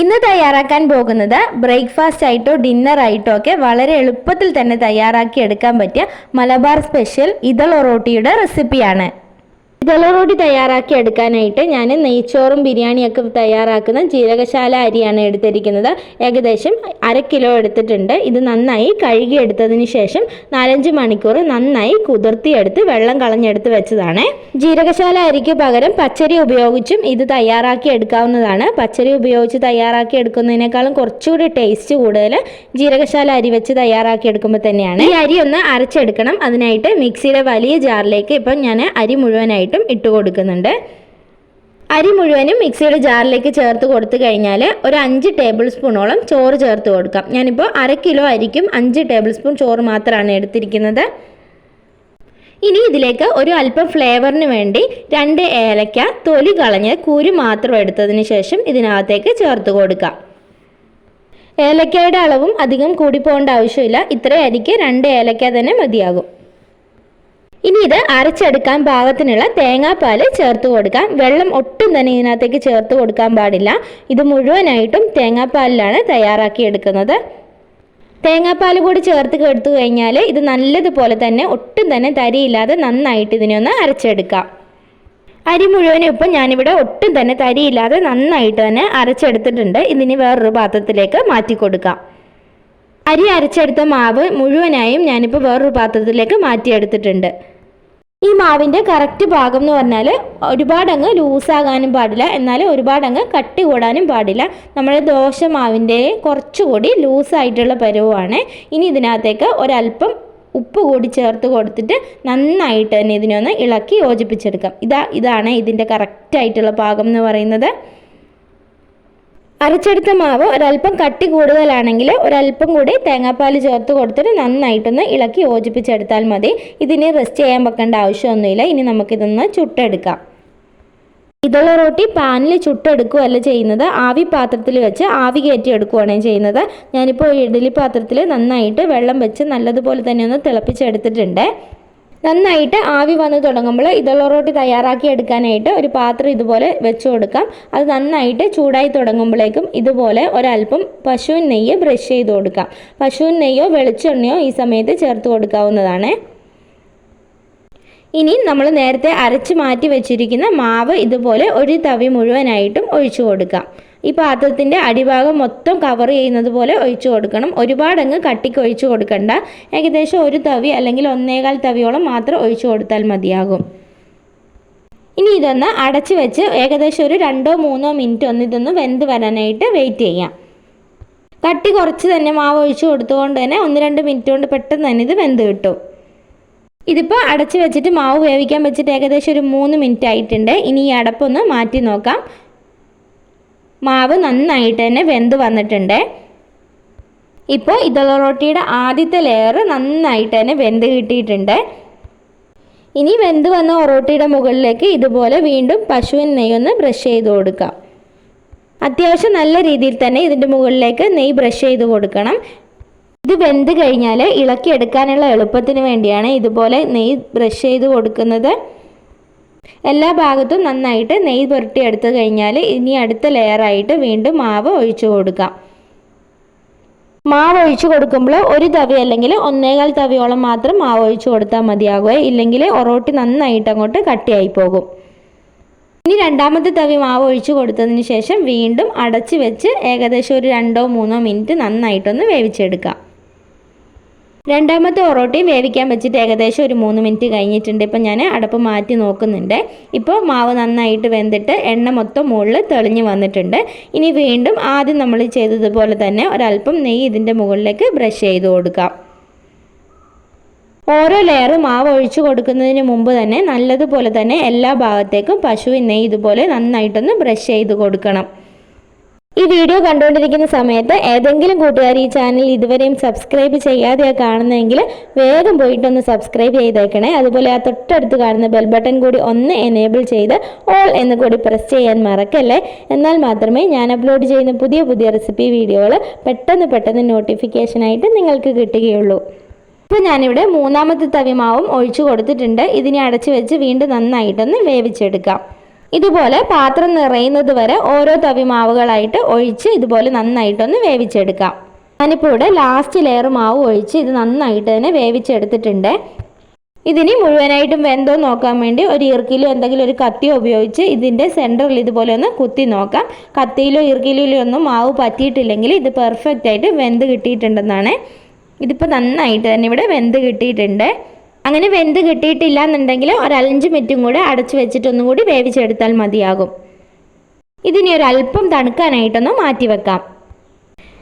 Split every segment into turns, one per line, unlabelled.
ഇന്ന് തയ്യാറാക്കാൻ പോകുന്നത് ബ്രേക്ക്ഫാസ്റ്റ് ആയിട്ടോ ഡിന്നർ ആയിട്ടോ ഒക്കെ വളരെ എളുപ്പത്തിൽ തന്നെ തയ്യാറാക്കി എടുക്കാൻ പറ്റിയ മലബാർ സ്പെഷ്യൽ ഇതൾ റോട്ടിയുടെ റെസിപ്പിയാണ്. ഒറോട്ടി തയ്യാറാക്കി എടുക്കാനായിട്ട് ഞാൻ നെയ്ച്ചോറും ബിരിയാണിയൊക്കെ തയ്യാറാക്കുന്ന ജീരകശാല അരിയാണ് എടുത്തിരിക്കുന്നത്. ഏകദേശം അര കിലോ എടുത്തിട്ടുണ്ട്. ഇത് നന്നായി കഴുകി എടുത്തതിന് ശേഷം നാലഞ്ച് മണിക്കൂർ നന്നായി കുതിർത്തിയെടുത്ത് വെള്ളം കളഞ്ഞെടുത്ത് വെച്ചതാണ്. ജീരകശാല അരിക്ക് പകരം പച്ചരി ഉപയോഗിച്ചും ഇത് തയ്യാറാക്കി എടുക്കാവുന്നതാണ്. പച്ചരി ഉപയോഗിച്ച് തയ്യാറാക്കി എടുക്കുന്നതിനേക്കാളും കുറച്ചുകൂടി ടേസ്റ്റ് കൂടുതൽ ജീരകശാല അരി വെച്ച് തയ്യാറാക്കി എടുക്കുമ്പോൾ തന്നെയാണ്. ഈ അരി ഒന്ന് അരച്ചെടുക്കണം. അതിനായിട്ട് മിക്സിയുടെ വലിയ ജാറിലേക്ക് ഇപ്പം ഞാൻ അരി മുഴുവനായിട്ടും ഇട്ട് കൊടുക്കുന്നുണ്ട്. അരി മുഴുവനും മിക്സിയുടെ ജാറിലേക്ക് ചേർത്ത് കൊടുത്തു കഴിഞ്ഞാൽ ഒരു അഞ്ച് ടേബിൾ സ്പൂണോളം ചോറ് ചേർത്ത് കൊടുക്കാം. ഞാനിപ്പോൾ അര കിലോ അരിക്കും അഞ്ച് ടേബിൾ സ്പൂൺ ചോറ് മാത്രമാണ് എടുത്തിരിക്കുന്നത്. ഇനി ഇതിലേക്ക് ഒരു അല്പം ഫ്ലേവറിന് വേണ്ടി രണ്ട് ഏലക്ക തൊലി കളഞ്ഞ് കുരു മാത്രം എടുത്തതിന് ശേഷം ഇതിനകത്തേക്ക് ചേർത്ത് കൊടുക്കാം. ഏലക്കയുടെ അളവും അധികം കൂടി പോകേണ്ട ആവശ്യമില്ല. ഇത്ര അരിക്ക് രണ്ട് ഏലക്ക തന്നെ മതിയാകും. ഇനി ഇത് അരച്ചെടുക്കാൻ പാകത്തിനുള്ള തേങ്ങാപ്പാൽ ചേർത്ത് കൊടുക്കാം. വെള്ളം ഒട്ടും തന്നെ ഇതിനകത്തേക്ക് ചേർത്ത് കൊടുക്കാൻ പാടില്ല. ഇത് മുഴുവനായിട്ടും തേങ്ങാപ്പാലിലാണ് തയ്യാറാക്കി എടുക്കുന്നത്. തേങ്ങാപ്പാൽ കൂടി ചേർത്ത് കെടുത്തു കഴിഞ്ഞാൽ ഇത് നല്ലതുപോലെ തന്നെ ഒട്ടും തന്നെ തരിയില്ലാതെ നന്നായിട്ട് ഇതിനെ ഒന്ന് അരച്ചെടുക്കാം. അരി മുഴുവനും ഇപ്പം ഞാനിവിടെ ഒട്ടും തന്നെ തരിയില്ലാതെ നന്നായിട്ട് തന്നെ അരച്ചെടുത്തിട്ടുണ്ട്. ഇതിന് വേറൊരു പാത്രത്തിലേക്ക് മാറ്റി കൊടുക്കാം. അരി അരച്ചെടുത്ത മാവ് മുഴുവനായും ഞാനിപ്പോൾ വേറൊരു പാത്രത്തിലേക്ക് മാറ്റിയെടുത്തിട്ടുണ്ട്. ഈ മാവിന്റെ കറക്റ്റ് ഭാഗം എന്ന് പറഞ്ഞാൽ ഒരുപാടങ്ങ് ലൂസാകാനും പാടില്ല. എന്നാൽ ഒരുപാടങ്ങ് കട്ടി കൂടാനും പാടില്ല. നമ്മൾ ദോശ മാവിന്റെ കുറച്ചുകൂടി ലൂസായിട്ടുള്ള പരുവാണ്. ഇനി ഇതിനകത്തേക്ക് ഒരല്പം ഉപ്പ് കൂടി ചേർത്ത് കൊടുത്തിട്ട് നന്നായിട്ട് തന്നെ ഇതിനൊന്ന് ഇളക്കി യോജിപ്പിച്ചെടുക്കാം. ഇതാ ഇതാണ് ഇതിന്റെ കറക്റ്റായിട്ടുള്ള പാകം എന്ന് പറയുന്നത്. അരച്ചെടുത്ത മാവ് ഒരല്പം കട്ടി കൂടുതലാണെങ്കിൽ ഒരല്പം കൂടി തേങ്ങാപ്പാൽ ചേർത്ത് കൊടുത്തിട്ട് നന്നായിട്ടൊന്ന് ഇളക്കി യോജിപ്പിച്ചെടുത്താൽ മതി. ഇതിന് റെസ്റ്റ് ചെയ്യാൻ വെക്കേണ്ട ആവശ്യമൊന്നുമില്ല. ഇനി നമുക്കിതൊന്ന് ചുട്ടെടുക്കാം. ഇതുള്ള റൊട്ടി പാനിൽ ചുട്ടെടുക്കുകയല്ല ചെയ്യുന്നത്. ആവി പാത്രത്തിൽ വെച്ച് ആവി കയറ്റി എടുക്കുകയാണ് ചെയ്യുന്നത്. ഞാനിപ്പോൾ ഇഡലി പാത്രത്തിൽ നന്നായിട്ട് വെള്ളം വെച്ച് നല്ലതുപോലെ തന്നെ ഒന്ന് തിളപ്പിച്ചെടുത്തിട്ടുണ്ട്. നന്നായിട്ട് ആവി വന്ന് തുടങ്ങുമ്പോൾ ഇതുള്ള റൊട്ടി തയ്യാറാക്കി എടുക്കാനായിട്ട് ഒരു പാത്രം ഇതുപോലെ വെച്ചു കൊടുക്കാം. അത് നന്നായിട്ട് ചൂടായി തുടങ്ങുമ്പോഴേക്കും ഇതുപോലെ ഒരല്പം പശുവിൻ നെയ്യ് ബ്രഷ് ചെയ്ത് കൊടുക്കാം. പശുവിൻ നെയ്യോ വെളിച്ചെണ്ണയോ ഈ സമയത്ത് ചേർത്ത് കൊടുക്കാവുന്നതാണ്. ഇനി നമ്മൾ നേരത്തെ അരച്ച് മാറ്റി വെച്ചിരിക്കുന്ന മാവ് ഇതുപോലെ ഒരു തവി മുഴുവനായിട്ടും ഒഴിച്ചു കൊടുക്കാം. ഈ പാത്രത്തിന്റെ അടിഭാഗം മൊത്തം കവർ ചെയ്യുന്നത് പോലെ ഒഴിച്ചു കൊടുക്കണം. ഒരുപാടങ്ങ് കട്ടിക്ക് ഒഴിച്ചു കൊടുക്കണ്ട. ഏകദേശം ഒരു തവി അല്ലെങ്കിൽ ഒന്നേകാൽ തവിയോളം മാത്രം ഒഴിച്ചു കൊടുത്താൽ മതിയാകും. ഇനി ഇതൊന്ന് അടച്ചു വെച്ച് ഏകദേശം ഒരു രണ്ടോ മൂന്നോ മിനിറ്റ് ഒന്ന് ഇതൊന്ന് വെന്ത് വരാനായിട്ട് വെയിറ്റ് ചെയ്യാം. കട്ടി കുറച്ച് തന്നെ മാവ് ഒഴിച്ചു കൊടുത്തുകൊണ്ട് തന്നെ ഒന്ന് രണ്ട് മിനിറ്റ് കൊണ്ട് പെട്ടെന്ന് തന്നെ ഇത് വെന്ത് കിട്ടും. ഇതിപ്പോൾ അടച്ചു വെച്ചിട്ട് മാവ് വേവിക്കാൻ വെച്ചിട്ട് ഏകദേശം ഒരു മൂന്ന് മിനിറ്റ് ആയിട്ടുണ്ട്. ഇനി ഈ അടപ്പൊന്ന് മാറ്റി നോക്കാം. മാവ് നന്നായിട്ട് തന്നെ വെന്ത് വന്നിട്ടുണ്ട്. ഇപ്പോൾ ഇതള റൊട്ടിയുടെ ആദ്യത്തെ ലെയർ നന്നായിട്ട് തന്നെ വെന്ത് കിട്ടിയിട്ടുണ്ട്. ഇനി വെന്ത് വന്ന ഒറോട്ടിയുടെ മുകളിലേക്ക് ഇതുപോലെ വീണ്ടും പശുവിൻ നെയ്യൊന്ന് ബ്രഷ് ചെയ്ത് കൊടുക്കാം. അത്യാവശ്യം നല്ല രീതിയിൽ തന്നെ ഇതിന്റെ മുകളിലേക്ക് നെയ്യ് ബ്രഷ് ചെയ്ത് കൊടുക്കണം. ഇത് വെന്ത് കഴിഞ്ഞാൽ ഇളക്കിയെടുക്കാനുള്ള എളുപ്പത്തിന് വേണ്ടിയാണ് ഇതുപോലെ നെയ്യ് ബ്രഷ് ചെയ്ത് കൊടുക്കുന്നത്. എല്ലാ ഭാഗത്തും നന്നായിട്ട് നെയ്യ് പുരട്ടി എടുത്തു കഴിഞ്ഞാൽ ഇനി അടുത്ത ലെയറായിട്ട് വീണ്ടും മാവ് ഒഴിച്ചു കൊടുക്കാം. മാവ് ഒഴിച്ചു കൊടുക്കുമ്പോൾ ഒരു തവി അല്ലെങ്കിൽ ഒന്നേകാൽ തവിയോളം മാത്രം മാവ് ഒഴിച്ചു കൊടുത്താൽ മതിയാകുക ഇല്ലെങ്കിൽ ഒറോട്ടി നന്നായിട്ട് അങ്ങോട്ട് കട്ടിയായി പോകും. ഇനി രണ്ടാമത്തെ തവി മാവ് ഒഴിച്ചു കൊടുത്തതിന് ശേഷം വീണ്ടും അടച്ചു വെച്ച് ഏകദേശം ഒരു രണ്ടോ മൂന്നോ മിനിറ്റ് നന്നായിട്ടൊന്ന് വേവിച്ചെടുക്കാം. രണ്ടാമത്തെ ഒറോട്ടിയും വേവിക്കാൻ വെച്ചിട്ട് ഏകദേശം ഒരു മൂന്ന് മിനിറ്റ് കഴിഞ്ഞിട്ടുണ്ട്. ഇപ്പം ഞാൻ അടപ്പ് മാറ്റി നോക്കുന്നുണ്ട്. ഇപ്പോൾ മാവ് നന്നായിട്ട് വെന്തിട്ട് എണ്ണ മൊത്തം മുകളിൽ തെളിഞ്ഞ് വന്നിട്ടുണ്ട്. ഇനി വീണ്ടും ആദ്യം നമ്മൾ ചെയ്തതുപോലെ തന്നെ ഒരല്പം നെയ്യ് ഇതിന്റെ മുകളിലേക്ക് ബ്രഷ് ചെയ്ത് കൊടുക്കാം. ഓരോ ലെയർ മാവ് ഒഴിച്ചു കൊടുക്കുന്നതിന് മുമ്പ് തന്നെ നല്ലതുപോലെ തന്നെ എല്ലാ ഭാഗത്തേക്കും പശുവിൻ നെയ്യ് ഇതുപോലെ നന്നായിട്ടൊന്ന് ബ്രഷ് ചെയ്ത് കൊടുക്കണം. ഈ വീഡിയോ കണ്ടുകൊണ്ടിരിക്കുന്ന സമയത്ത് ഏതെങ്കിലും കൂട്ടുകാർ ഈ ചാനൽ ഇതുവരെയും സബ്സ്ക്രൈബ് ചെയ്യാതെയാണ് കാണുന്നതെങ്കിൽ വേഗം പോയിട്ടൊന്ന് സബ്സ്ക്രൈബ് ചെയ്തേക്കണേ. അതുപോലെ ആ തൊട്ടടുത്ത് കാണുന്ന ബെൽ ബട്ടൺ കൂടി ഒന്ന് എനേബിൾ ചെയ്ത് ഓൾ എന്ന് കൂടി പ്രസ് ചെയ്യാൻ മറക്കല്ലേ. എന്നാൽ മാത്രമേ ഞാൻ അപ്ലോഡ് ചെയ്യുന്ന പുതിയ പുതിയ റെസിപ്പി വീഡിയോകൾ പെട്ടെന്ന് പെട്ടെന്ന് നോട്ടിഫിക്കേഷനായിട്ട് നിങ്ങൾക്ക് കിട്ടുകയുള്ളൂ. ഇപ്പോൾ ഞാനിവിടെ മൂന്നാമത്തെ തവി മാവും ഒഴിച്ചു കൊടുത്തിട്ടുണ്ട്. ഇതിനെ അടച്ചു വെച്ച് വീണ്ടും നന്നായിട്ടൊന്ന് വേവിച്ചെടുക്കാം. ഇതുപോലെ പാത്രം നിറയുന്നത് വരെ ഓരോ തവി മാവുകളായിട്ട് ഒഴിച്ച് ഇതുപോലെ നന്നായിട്ടൊന്ന് വേവിച്ചെടുക്കാം. ഞാനിപ്പോൾ ഇവിടെ ലാസ്റ്റ് ലെയർ മാവ് ഒഴിച്ച് ഇത് നന്നായിട്ട് തന്നെ വേവിച്ചെടുത്തിട്ടുണ്ട്. ഇതിനി മുഴുവനായിട്ടും വെന്തോ നോക്കാൻ വേണ്ടി ഒരു ഇറുക്കിലോ എന്തെങ്കിലും ഒരു കത്തിയോ ഉപയോഗിച്ച് ഇതിന്റെ സെന്ററിൽ ഇതുപോലെ ഒന്ന് കുത്തി നോക്കാം. കത്തിയിലോ ഇറുക്കിലോ ഒന്നും മാവ് പറ്റിയിട്ടില്ലെങ്കിൽ ഇത് പെർഫെക്റ്റ് ആയിട്ട് വെന്ത് കിട്ടിയിട്ടുണ്ടെന്നാണ്. ഇതിപ്പോൾ നന്നായിട്ട് തന്നെ ഇവിടെ വെന്ത് കിട്ടിയിട്ടുണ്ട്. അങ്ങനെ വെന്ത് കിട്ടിയിട്ടില്ല എന്നുണ്ടെങ്കിൽ ഒരു അഞ്ച് മിനിറ്റും കൂടെ അടച്ചു വെച്ചിട്ട് ഒന്നും കൂടി വേവിച്ചെടുത്താൽ മതിയാകും. ഇതിനി ഒരു അല്പം തണുക്കാനായിട്ടൊന്ന് മാറ്റി വെക്കാം.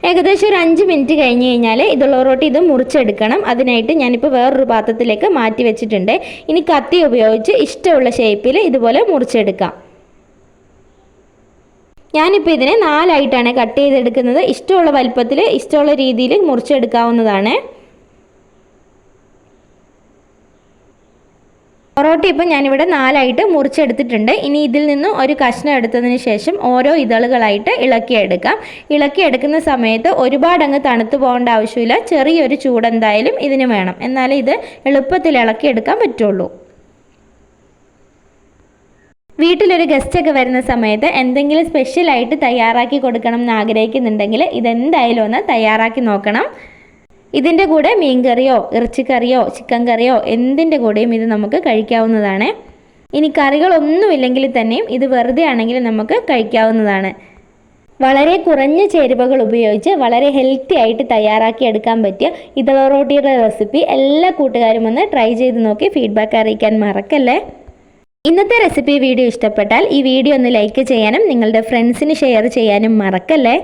ഏകദേശം ഒരു അഞ്ച് മിനിറ്റ് കഴിഞ്ഞ് കഴിഞ്ഞാൽ ഇതുള്ള റൊട്ടി ഇത് മുറിച്ചെടുക്കണം. അതിനായിട്ട് ഞാനിപ്പോൾ വേറൊരു പാത്രത്തിലേക്ക് മാറ്റി വെച്ചിട്ടുണ്ട്. ഇനി കത്തി ഉപയോഗിച്ച് ഇഷ്ടമുള്ള ഷേപ്പിൽ ഇതുപോലെ മുറിച്ചെടുക്കാം. ഞാനിപ്പോൾ ഇതിനെ നാലായിട്ടാണ് കട്ട് ചെയ്തെടുക്കുന്നത്. ഇഷ്ടമുള്ള വലുപ്പത്തിൽ ഇഷ്ടമുള്ള രീതിയിൽ മുറിച്ചെടുക്കാവുന്നതാണ്. പൊറോട്ട ഇപ്പം ഞാനിവിടെ നാലായിട്ട് മുറിച്ചെടുത്തിട്ടുണ്ട്. ഇനി ഇതിൽ നിന്ന് ഒരു കഷ്ണം എടുത്തതിന് ശേഷം ഓരോ ഇതളുകളായിട്ട് ഇളക്കിയെടുക്കാം. ഇളക്കിയെടുക്കുന്ന സമയത്ത് ഒരുപാട് അങ്ങ് തണുത്ത് പോകേണ്ട ആവശ്യമില്ല. ചെറിയൊരു ചൂട് എന്തായാലും ഇതിന് വേണം. എന്നാലേ ഇത് എളുപ്പത്തിൽ ഇളക്കിയെടുക്കാൻ പറ്റുള്ളൂ. വീട്ടിലൊരു ഗസ്റ്റൊക്കെ വരുന്ന സമയത്ത് എന്തെങ്കിലും സ്പെഷ്യലായിട്ട് തയ്യാറാക്കി കൊടുക്കണം എന്ന് ആഗ്രഹിക്കുന്നുണ്ടെങ്കിൽ ഇതെന്തായാലും ഒന്ന് തയ്യാറാക്കി നോക്കണം. ഇതിന്റെ കൂടെ മീൻകറിയോ ഇറച്ചിക്കറിയോ ചിക്കൻ കറിയോ എന്തിന്റെ കൂടെയും ഇത് നമുക്ക് കഴിക്കാവുന്നതാണ്. ഇനി കറികളൊന്നുമില്ലെങ്കിൽ തന്നെയും ഇത് വെറുതെ ആണെങ്കിൽ നമുക്ക് കഴിക്കാവുന്നതാണ്. വളരെ കുറഞ്ഞ ചേരുവകൾ ഉപയോഗിച്ച് വളരെ ഹെൽത്തി ആയിട്ട് തയ്യാറാക്കി എടുക്കാൻ പറ്റിയ ഇതള റോട്ടിയുടെ റെസിപ്പി എല്ലാ കൂട്ടുകാരും ഒന്ന് ട്രൈ ചെയ്ത് നോക്കി ഫീഡ്ബാക്ക് അറിയിക്കാൻ മറക്കല്ലേ? ഇന്നത്തെ റെസിപ്പി വീഡിയോ ഇഷ്ടപ്പെട്ടാൽ ഈ വീഡിയോ ഒന്ന് ലൈക്ക് ചെയ്യാനും നിങ്ങളുടെ ഫ്രണ്ട്സിന് ഷെയർ ചെയ്യാനും മറക്കല്ലേ?